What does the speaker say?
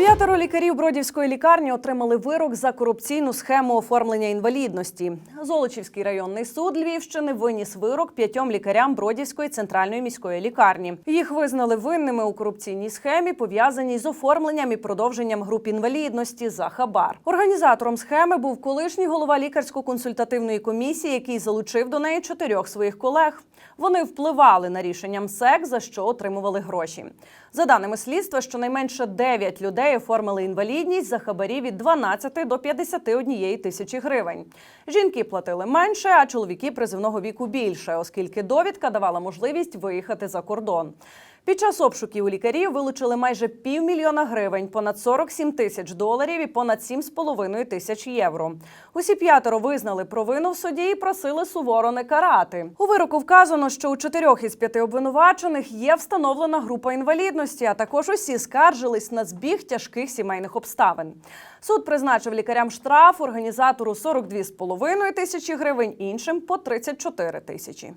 П'ятеро лікарів Бродівської лікарні отримали вирок за корупційну схему оформлення інвалідності. Золочівський районний суд Львівщини виніс вирок п'ятьом лікарям Бродівської центральної міської лікарні. Їх визнали винними у корупційній схемі, пов'язаній з оформленням і продовженням груп інвалідності за хабар. Організатором схеми був колишній голова лікарсько-консультативної комісії, який залучив до неї чотирьох своїх колег. Вони впливали на рішення МСЕК, за що отримували гроші. За даними слідства, щонайменше 9 людей оформили інвалідність за хабарі від 12 до 51 тисячі гривень. Жінки платили менше, а чоловіки призивного віку більше, оскільки довідка давала можливість виїхати за кордон. Під час обшуків у лікарів вилучили майже півмільйона гривень, понад 47 тисяч доларів і понад 7,5 тисяч євро. Усі п'ятеро визнали провину в суді і просили суворо не карати. У вироку вказано, що у чотирьох із п'яти обвинувачених є встановлена група інвалідності, а також усі скаржились на збіг тяжких сімейних обставин. Суд призначив лікарям штраф, організатору 42,5 тисячі гривень, іншим по 34 тисячі.